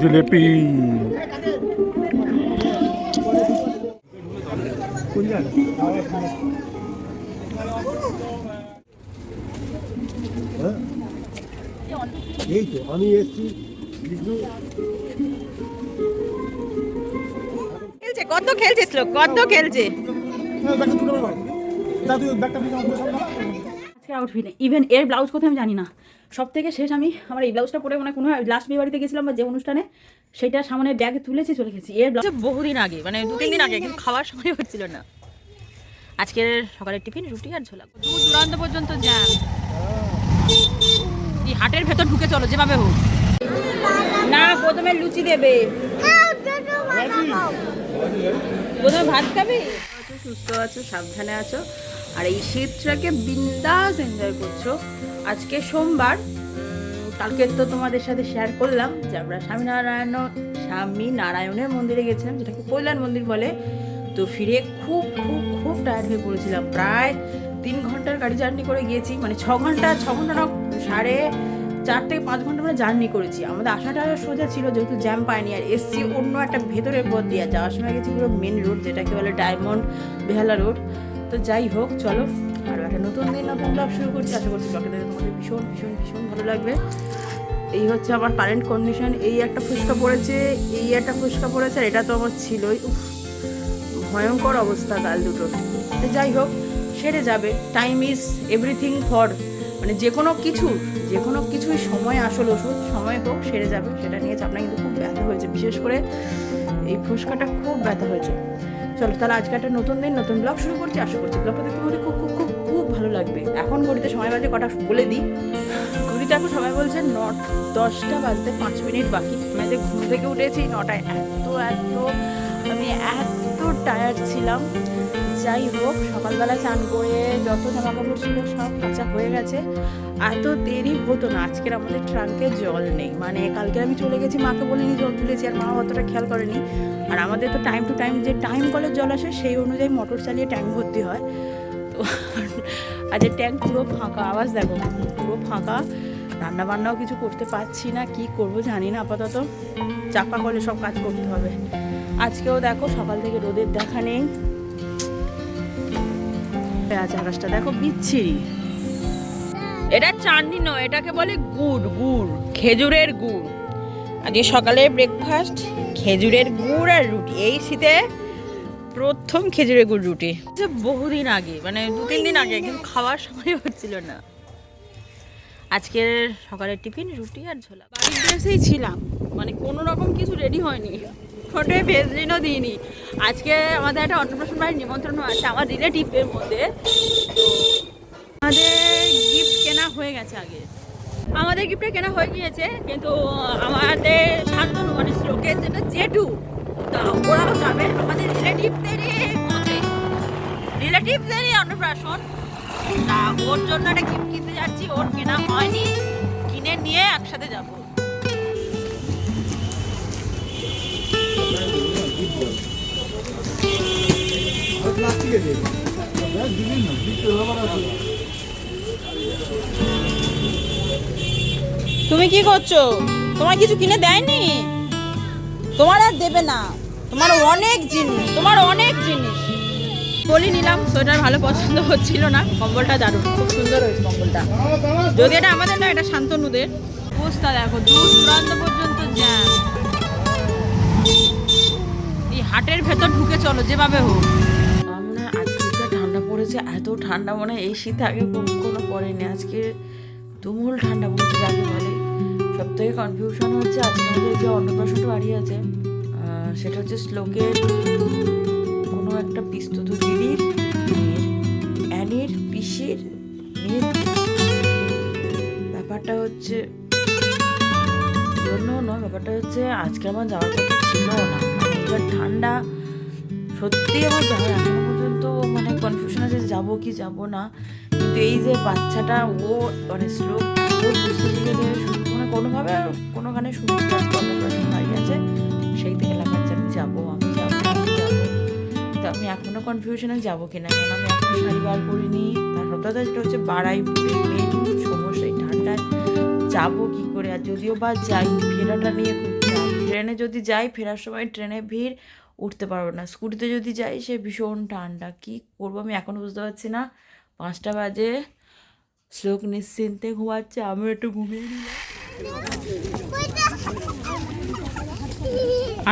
জিলেপি। হ্যাঁ? এই তো আমি এসছি। খেলছে কত খেলছে শ্লোক কত খেলছে? দাদু ব্যাগটা নিয়ে আমার সামনে আজকে আউটফিট ইভেন এর ব্লাউজ কোথায় আমি জানি না। সব থেকে শেষ আমি আমার এই ব্লাউজটা পরে মানে কোনো লাস্ট বিয়ে বাড়িতে গেছিলাম বা যে অনুষ্ঠানে সেটা সামনে ব্যাগে তুলেছি চলে গেছি। এর ব্লাউজ বহুদিন আগে মানে দু তিন দিন আগে কিন্তু খাওয়ার সময় হচ্ছিল না। আজকের সকালের টিফিন রুটি আর ঝোলা। দূর দূরান্ত পর্যন্ত যান। এই হাটের ভেতর ঢুকে চলো যেভাবে হোক। না প্রথমে লুচি দেবে। প্রথমে ভাত খাবি? সুস্থ আছো সাবধানে আছো। আর এই শীতটাকে বিন্দাস এনজয় করছ। আজকে সোমবার কালকে তো তোমাদের সাথে শেয়ার করলাম যে আমরা স্বামীনারায়ণ স্বামী নারায়ণের মন্দিরে গেছিলাম, যেটাকে কল্যাণ মন্দির বলে। তো ফিরে খুব খুব খুব টায়ার্ড হয়ে পড়েছিলাম। প্রায় তিন ঘণ্টার গাড়ি জার্নি করে গিয়েছি মানে ছ ঘণ্টা ছ ঘণ্টা না, সাড়ে চার থেকে পাঁচ ঘণ্টা মানে জার্নি করেছি। আমাদের আসাটা সোজা ছিল, যেহেতু জ্যাম পাইনি, আর এসছি অন্য একটা ভেতরের পথ দিয়ে। যাওয়ার সময় গেছি পুরো মেন রোড যেটাকে বলে ডায়মন্ড বেহালা রোড তো যাই হোক, চলো। আর একটা নতুন দিন, নতুন ব্লগ শুরু করছি। আশা করছি ব্লগটা দেখে তোমাদের ভীষণ ভীষণ ভীষণ ভালো লাগবে। এই হচ্ছে আমার কারেন্ট কন্ডিশন এই একটা ফুচকা পড়েছে, এই একটা ফুচকা পড়েছে, আর এটা তো আমার ছিলই। ভয়ঙ্কর অবস্থা গাল দুটো তো যাই হোক, সেরে যাবে। টাইম ইজ এভরিথিং ফর মানে যে কোনো কিছু, যে কোনো কিছুই সময়, আসল ওষুধ, সময় হোক, সেরে যাবে। সেটা নিয়ে চাপনা কিন্তু খুব ব্যথা হয়েছে। বিশেষ করে এই ফুসকাটা খুব ব্যথা হয়েছে। চলো, তাহলে আজকে একটা নতুন দিন, নতুন ব্লগ শুরু করছি। আশা করছি ব্লগটা দেখতে মনে খুব খুব খুব খুব ভালো লাগবে। এখন ঘড়িতে সময় বাজে কটা বলে দিই। ঘড়িতে এখন সবাই বলছে ন দশটা বাজতে পাঁচ মিনিট বাকি। আমি যে ঘুম থেকে উঠেছি নটায়। এত এত, আমি এত টায়ার্ড ছিলাম। যাই হোক, সকালবেলা চান করে যত জামা কাপড় ছিল সব কাঁচা হয়ে গেছে। এত দেরি হতো না, আজকের আমাদের ট্রাঙ্কে জল নেই। মানে কালকে আমি চলে গেছি, মাকে বলিনি জল তুলেছি, আর মা অতটা খেয়াল করেনি। আর আমাদের তো টাইম টু টাইম যে টাইম কলের জল আসে, সেই অনুযায়ী মোটর চালিয়ে ট্যাঙ্ক ভর্তি হয়। তো আজ ট্যাঙ্ক পুরো ফাঁকা, আওয়াজ দেখো, পুরো ফাঁকা। রান্না বান্নাও কিছু করতে পারছি না, কি করব জানি না আপাতত। চাপা কলে সব কাজ করতে হবে। আজকেও দেখো সকাল থেকে রোদের দেখা নেই। আজ আকাশটা। দেখো বিচ্ছিরি। এটা চাটনি নয়, এটাকে বলে গুড় গুড়, খেজুরের গুড়। আজকে সকালে ব্রেকফাস্ট খেজুরের গুড় আর রুটি। এই শীতে প্রথম খেজুরের গুড় রুটি। যে বহুদিন আগে মানে দু, তিন দিন আগে, কিন্তু খাওয়ার সময় হচ্ছিল না। আজকের সকালের টিফিন, রুটি আর ঝোলা। বাড়ির ড্রেসেই ছিলাম মানে কোনো রকম কিছু রেডি হয়নি। ঠোঁটে ভেজলিনও দিইনি। আজকে আমাদের একটা অন্নপ্রাশন বাড়ির নিমন্ত্রণ আছে, আমার রিলেটিভের মধ্যে। আমাদের গিফট কেনা হয়ে গেছে আগে। আমাদের গিফটটা কেনা হয়ে গিয়েছে, কিন্তু আমাদের শান্তনু মানে শ্লোকের যেটা জেঠু, তা ওরাও যাবে আমাদের রিলেটিভদেরই রিলেটিভদেরই অন্নপ্রাশন। তা ওর জন্য একটা গিফট কিনতে যাচ্ছি, ওর কেনা হয়নি, কিনে নিয়ে একসাথে যাব। তুমি কি করছ? তোমার কিছু কিনে দেয়নি? তোমার আর দেবে না। তোমার অনেক জিনিস, তোমার অনেক জিনিস। বলি নিলাম, সোয়েটার ভালো পছন্দ হচ্ছিল না, কম্বলটা দারুণ, খুব সুন্দর হয়েছে কম্বলটা। যদি এটা আমাদের না, এটা শান্তনুদের। অবস্থা দেখো দূর দূরান্ত পর্যন্ত জ্যাম। হাটের ভেতর ঢুকে চলো, যেভাবে হোক। আমরা ঠান্ডা পড়েছে, এত ঠান্ডা মনে হয় এই শীতে আগে কোনো পড়েনি। আজকে তুমুল ঠান্ডা পড়েছে, যাকে বলে। সব থেকে কনফিউশন হচ্ছে আজকে আমাদের যে অন্নপ্রাশন বাড়ি আছে সেটা হচ্ছে শ্লোকের কোনো একটা পিস্তত দিদির অ্যানির পিসির ব্যাপারটা হচ্ছে জন্য নয় ব্যাপারটা হচ্ছে আজকে আমার যাওয়ার কথা ছিল না। যা ঠান্ডা, সত্যি আমার যাওয়ার এখনও পর্যন্ত মানে কনফিউশন আছে যাব কি যাব না। কিন্তু এই যে বাচ্চাটা, ও মানে শিখেছে মানে কোনোভাবে কোনোখানে আছে সেই থেকে লাগাচ্ছে, আমি যাব আমি যাব আমি যাব। তো আমি এখনও কনফিউশনে যাব কিনা কারণ আমি এখনও শাড়ি বার করিনি? তার সত্যতা যেটা হচ্ছে মেন সমস্যা এই ঠান্ডায়। যাব কি করে? আর যদিও বা যাই, ফেরাটা নিয়ে খুব ট্রেনে যদি যাই, ফেরার সময় ট্রেনে ভিড়, উঠতে পারব না। স্কুটিতে যদি যাই, সে ভীষণ ঠান্ডা। কি করব আমি এখন বুঝতে পারছি না। পাঁচটা বাজে। শ্লোক নিশ্চিন্তে ঘুমাচ্ছে, আমিও একটু ঘুমিয়ে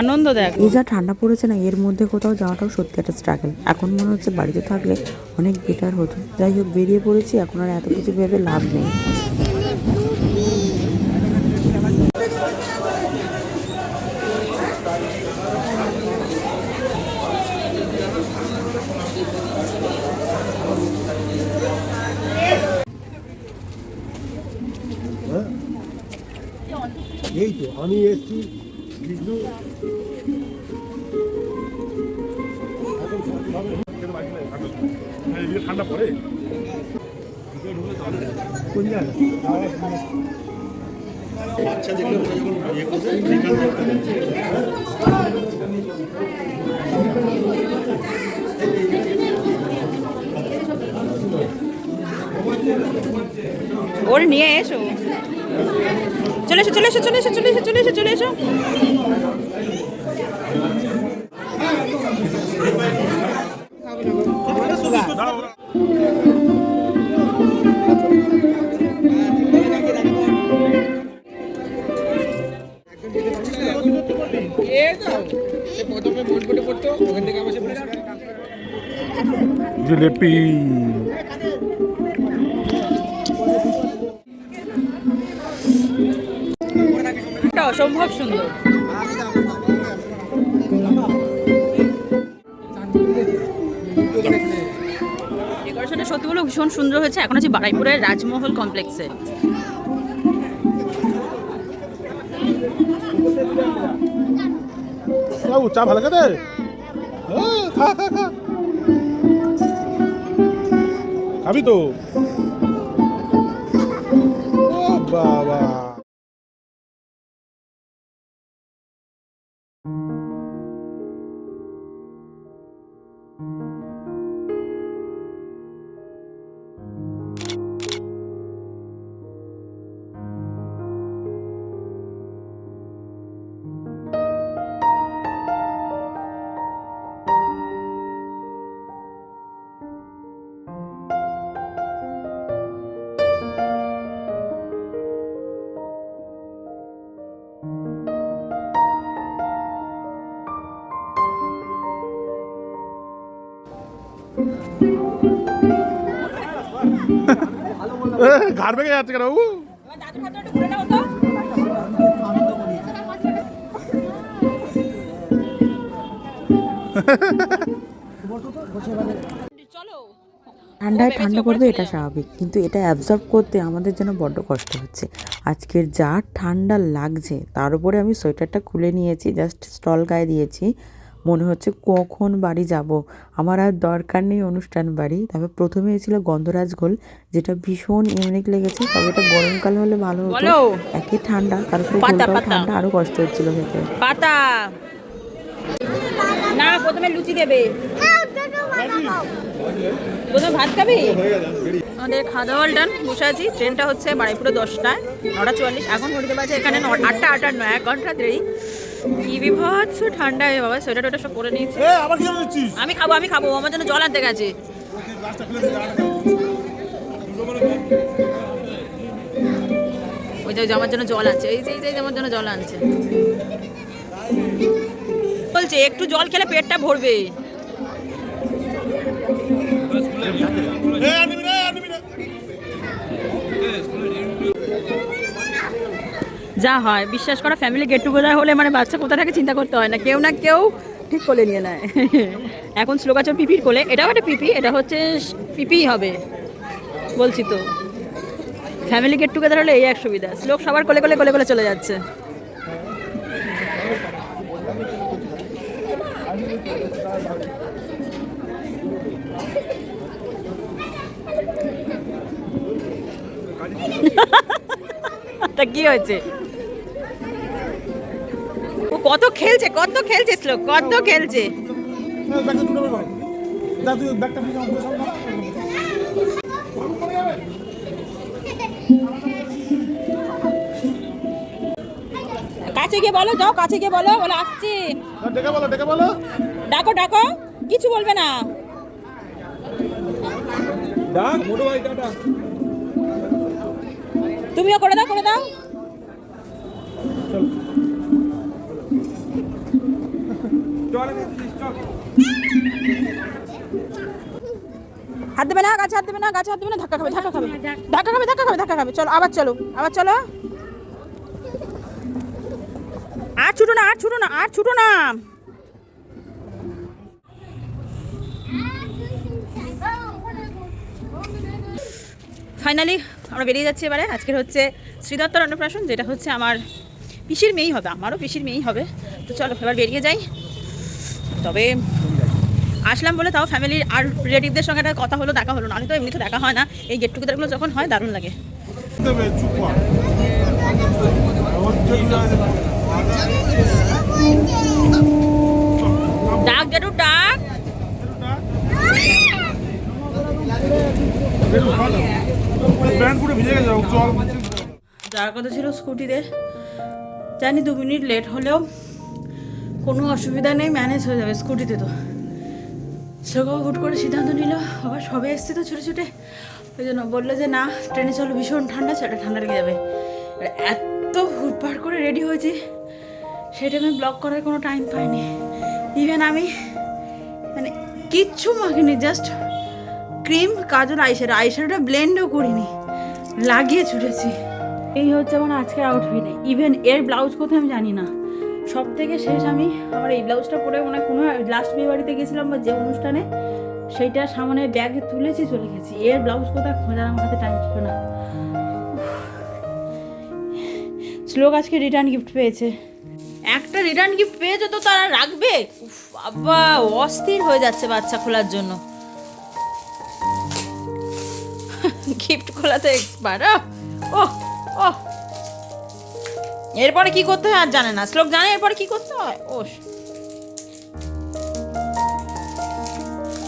আনন্দ দেখ। এই যা ঠান্ডা পড়েছে না, এর মধ্যে কোথাও যাওয়াটাও সত্যি একটা স্ট্রাগল এখন মনে হচ্ছে বাড়িতে থাকলে অনেক বেটার হতো। যাই হোক, বেরিয়ে পড়েছি, এখন আর এত কিছু ভেবে লাভ নেই। আমি এসছি বিষ্ণু। ঠান্ডা পড়ে কোন জায়গায় ওর নিয়ে এসো। চলে এসো চলে এসো চলে এসো চলে এসো চলে এসো চলে এসো। জিলেপি। ভীষণ সুন্দর হয়েছে। এখন আছি বারাইপুরের রাজমহল কমপ্লেক্সে। চা ভালো খেতে খা খা খা। খাবি তো? বাবা। ঘাড় ভেঙে যাচ্ছে কেন? ঠান্ডায় ঠান্ডা পড়বে, এটা স্বাভাবিক। কিন্তু এটা অ্যাবজর্ব করতে আমাদের যেন বড্ড কষ্ট হচ্ছে। আজকের যা ঠান্ডা লাগছে, তার উপরে আমি সোয়েটারটা খুলে নিয়েছি জাস্ট স্টল গায়ে দিয়েছি। মনে হচ্ছে কখন বাড়ি যাব। আমার আর দরকার নেই অনুষ্ঠান বাড়ি। তবে প্রথমে ছিল গন্ধরাজ ঘোল যেটা ভীষণ ইউনিক লেগেছে তবে এটা গরমকাল হলে ভালো হতো। বলো। একে ঠান্ডা তারপর ঠান্ডা আরও কষ্ট হচ্ছিল খেতে। পাতা। না প্রথমে লুচি দেবে। প্রথমে ভাত খাবি? আমাদের খাওয়া দাওয়া ডান বসে আছি। ট্রেনটা হচ্ছে বাড়িপুরে দশটায় নটা চুয়াল্লিশ। এখন ঘড়িতে বাজে এখানে আটটা আটটা নয় এক ঘণ্টা দেরি। কি বিভৎস ঠান্ডা এ বাবা সোয়েটার টোয়েটার সব পরে নিয়েছি। আমি খাব আমি খাব আমার জন্য জল আনতে গেছে। ওই যে আমার জন্য জল আছে এই যে এই যে এই যে আমার জন্য জল আনছে। বলছে একটু জল খেলে পেটটা ভরবে এ আর নিবি না, আর নিবি না। যা হয়, বিশ্বাস করা ফ্যামিলি গেট টুগেদার হলে মানে বাচ্চা কোথা থেকে চিন্তা করতে হয় না, কেউ না কেউ ঠিক করে নিয়ে নেয়। এখন শ্লোকাচর পিপির কোলে, এটাও একটা পিপি, এটা হচ্ছে পিপিই হবে, বলছি তো। ফ্যামিলি গেট টুগেদার হলে এই এক সুবিধা, শ্লোক সবার কোলে কোলে কোলে কোলে চলে যাচ্ছে। তা কি হয়েছে? কত খেলছে কত খেলছে শ্লোক কত খেলছে। কাছে গিয়ে বলো যাও কাছে গিয়ে বলো বলে আসছি। ডেকে বলো ডেকে বলো। ডাকো ডাকো কিছু বলবে না। তুমিও করে দাও করে দাও। হাত দেবে না, গাছে হাত দেবে না, গাছে হাত দেবে না, ধাক্কা খাবে ধাক্কা খাবে ধাক্কা খাবে ধাক্কা খাবে ধাক্কা খাবে। চলো, আবার চলো আবার চলো। আর ছুটো না, আর ছুটো না, আর ছুটো না। ফাইনালি আমরা বেরিয়ে যাচ্ছি এবারে। আজকের হচ্ছে শ্রীদত্তর অন্নপ্রাশন, যেটা হচ্ছে আমার পিসির মেয়েই হবে, আমারও পিসির মেয়েই হবে। তো চলো, এবার বেরিয়ে যাই। তবে আসলাম বলে তাও ফ্যামিলির আর রিলেটিভদের সঙ্গে একটা কথা হলো, দেখা হলো না। তো এমনি তো দেখা হয় না। এই গেট টুগেদারগুলো যখন হয়, দারুণ লাগে। ডাক যার কথা ছিল স্কুটিতে। জানি দু মিনিট লেট হলেও কোনো অসুবিধা নেই ম্যানেজ হয়ে যাবে স্কুটিতে তো। সেগো হুট করে সিদ্ধান্ত নিল, আবার সবে এসছে তো ছুটে ছুটে। ওই জন্য বলল যে, না, ট্রেনে চলো, ভীষণ ঠান্ডা সেটা ঠান্ডা লেগে যাবে। এত হুটপাট করে রেডি হয়েছি সেটা আমি ব্লক করার কোনো টাইম পাইনি। ইভেন আমি মানে কিচ্ছু মাখিনি জাস্ট ক্রিম কাজল আইশ্যাডো আইশ্যাডোটা ব্লেন্ডও করিনি, লাগিয়ে ছুটেছি। এই হচ্ছে আমার আজকের আউটফিট ইভেন এর ব্লাউজ কোথায় আমি জানি না। সব থেকে শেষ আমি আমার এই ব্লাউজটা পরে মনে কোনো লাস্ট বিয়ে বাড়িতে গেছিলাম বা যে অনুষ্ঠানে, সেইটা সামনে ব্যাগে তুলেছি, চলে গেছি। এর ব্লাউজ কোথায় খোঁজার? আমার হাতে টাইম ছিল না। শ্লোক আজকে রিটার্ন গিফট পেয়েছে। একটা রিটার্ন গিফট পেয়েছে তো তারা রাখবে? বাবা, অস্থির হয়ে যাচ্ছে বাচ্চা খোলার জন্য। গিফট খোলাতে এক্সপার্ট ও ও এরপরে কি করতে হয় আর জানে না। শ্লোক জানে, এরপরে কি করতে হয়? ও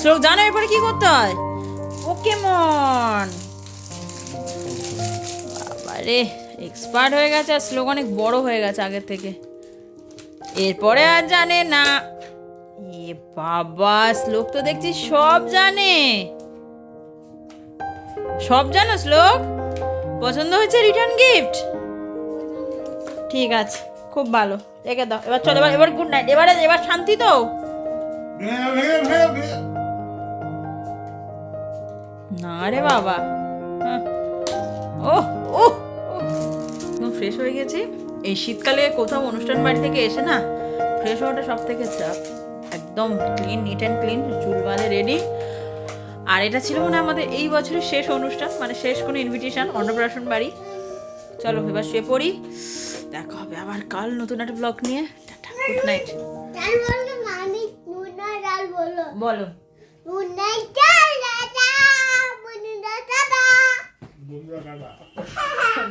শ্লোক জানে, এরপরে কি করতে হয়? ওকে মন বাবারে এক্সপার্ট হয়ে গেছে আর শ্লোক অনেক বড় হয়ে গেছে আগের থেকে। এরপরে আর জানে না। এ বাবা, শ্লোক তো দেখছি সব জানে। সব জানো শ্লোক? পছন্দ হয়েছে রিটার্ন গিফট? ঠিক আছে, খুব ভালো। রেখে দাও, এবার চলো, এবার এবার গুড নাইট এবারে এবার শান্তি তো? না রে বাবা। ও ও একদম ফ্রেশ হয়ে গেছি। এই শীতকালে কোথাও অনুষ্ঠান বাড়ি থেকে এসে না ফ্রেশ হওয়াটা সব থেকে চাপ একদম ক্লিন নিট অ্যান্ড ক্লিন চুল বাঁধে রেডি আর এটা ছিল মনে আমাদের এই বছরের শেষ অনুষ্ঠান মানে শেষ কোনো ইনভিটেশন অন্নপ্রাশন বাড়ি। চলো এবার শুয়ে পড়ি। দেখা হবে আবার কাল নতুন একটা ব্লগ নিয়ে। টাটা গুড নাইট বলো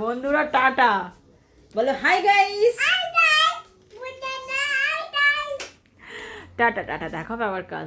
বন্ধুরা টাটা। বলো হাই গাইস টাটা টাটা দেখা হবে আবার কাল।